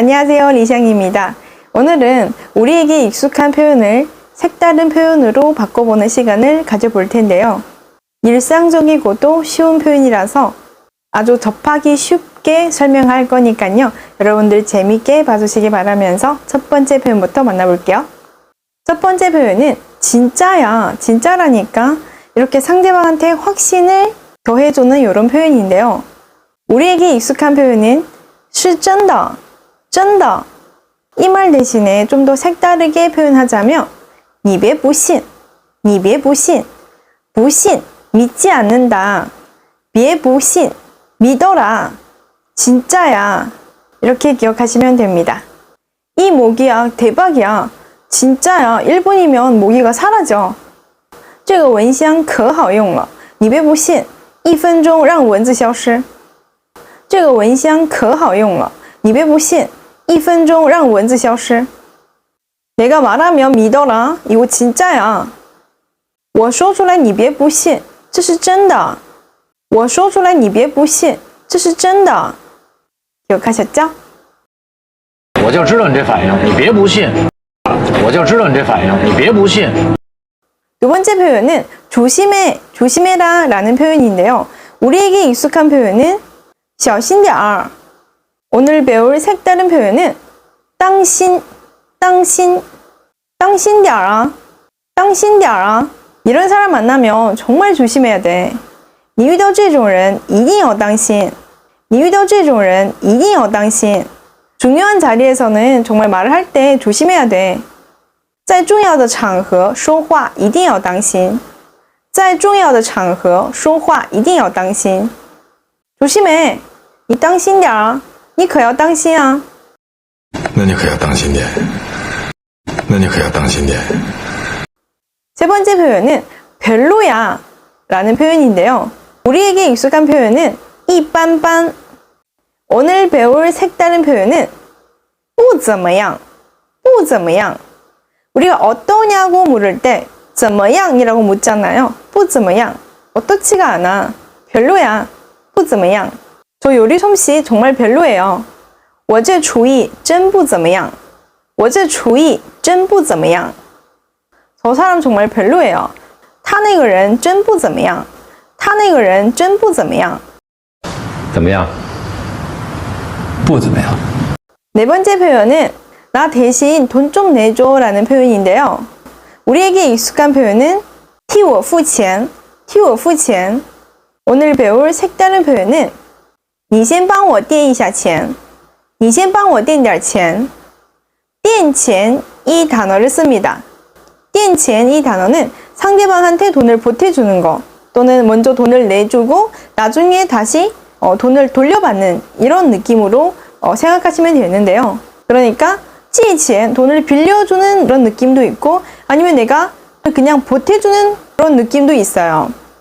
안녕하세요 리샹입니다. 오늘은 우리에게 익숙한 표현을 색다른 표현으로 바꿔보는 시간을 가져볼 텐데요. 일상적이고도 쉬운 표현이라서 아주 접하기 쉽게 설명할 거니까요. 여러분들 재밌게 봐주시기 바라면서 첫 번째 표현부터 만나볼게요. 첫 번째 표현은 진짜야 진짜라니까. 이렇게 상대방한테 확신을 더해주는 이런 표현인데요. 우리에게 익숙한 표현은 실전다. 真的. 이 말 대신에 좀 더 색다르게 표현하자면 你别不信,你别不信,不信 믿지 않는다. 别不信 믿어라. 진짜야. 이렇게 기억하시면 됩니다. 이 모기야 대박이야. 진짜야. 1분이면 모기가 사라져. 这个蚊香可好用了，你别不信，一分钟让蚊子消失。这个蚊香可好用了，你别不信， 一分钟让蚊子消失。내가말하면믿어라，이거진짜야。我说出来你别不信，这是真的。我说出来你别不信，这是真的。有看小죠 我就知道你这反应，你别不信。我就知道你这反应，你别不信。 두 번째 표현은 조심해, 조심해라 라는 표현인데요. 우리에게 익숙한 표현은 小心点儿. 오늘 배울 색다른 표현은 当心,当心,当心点儿啊,当心点儿啊. 이런 사람 만나면 정말 조심해야 돼. 你遇到这种人一定要当心.你遇到这种人一定要当心. 중요한 자리에서는 정말 말을 할 때 조심해야 돼. 在重要的场合说话一定要当心，在重要的场合说话一定要当心。조심해，你当心点啊， 你可要当心啊。那你可要当心点。那你可要当心点。 세 번째 표현은 별로야 라는 표현인데요. 우리에게 익숙한 표현은 이빤빤. 오늘 배울 색다른 표현은 不怎么样,不怎么样. 우리가 어떠냐고 물을 때 怎么样이라고 묻잖아요. 不怎么样. 어떻지가 않아. 별로야. 不怎么样. 저 요리 솜씨 정말 별로예요. 我这厨艺真不怎么样.我这厨艺真不怎么样. 저 사람 정말 별로예요. 他那个人真不怎么样.他那个人真不怎么样.怎么样？不怎么样。 네 번째 표현은 나 대신 돈 좀 내줘 라는 표현인데요. 우리에게 익숙한 표현은 替我付钱,替我付钱. 오늘 배울 색다른 표현은 你先帮我垫一下钱,你先帮我垫点钱. 垫钱이 단어를 씁니다. 垫钱이 단어는 상대방한테 돈을 보태주는 거 또는 먼저 돈을 내주고 나중에 다시 어, 돈을 돌려받는 이런 느낌으로 어, 생각하시면 되는데요. 그러니까 借钱 돈을 빌려주는 그런 느낌도 있고 아니면 내가 그냥 보태주는 그런 느낌도 있어요.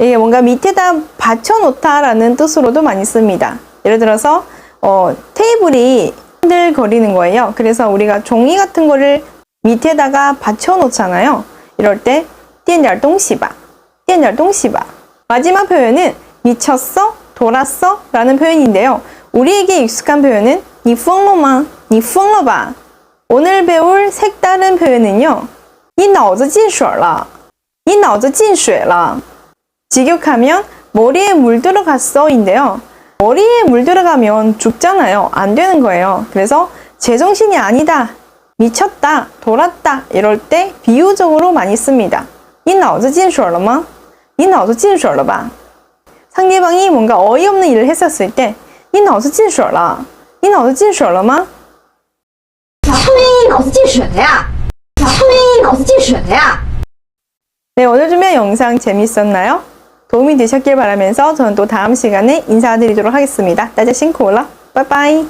이게 뭔가 밑에다 받쳐놓다라는 뜻으로도 많이 씁니다. 예를 들어서 어, 테이블이 흔들거리는 거예요. 그래서 우리가 종이 같은 거를 밑에다가 받쳐놓잖아요. 이럴 때 띠엔잘 똥시바, 띠엔잘 똥시바. 마지막 표현은 미쳤어, 돌았어 라는 표현인데요. 우리에게 익숙한 표현은 니 펑러마, 니 펑러바. 오늘 배울 색다른 표현은요. 니脑子进水了.이脑子进水了. 직역하면 머리에 물 들어갔어인데요. 머리에 물 들어가면 죽잖아요. 안 되는 거예요. 그래서 제정신이 아니다. 미쳤다. 돌았다. 이럴 때 비유적으로 많이 씁니다. 이脑子进水了吗?이脑子进水了吧? 상대방이 뭔가 어이없는 일을 했었을 때, 이脑子进水了.이脑子进水了吗?呸！脑子进水了呀！呸！脑子进水了呀！ 네, 오늘 준비한 영상 재밌었나요? 도움이 되셨길 바라면서 저는 또 다음 시간에 인사드리도록 하겠습니다. 따자 싱크올라 빠이빠이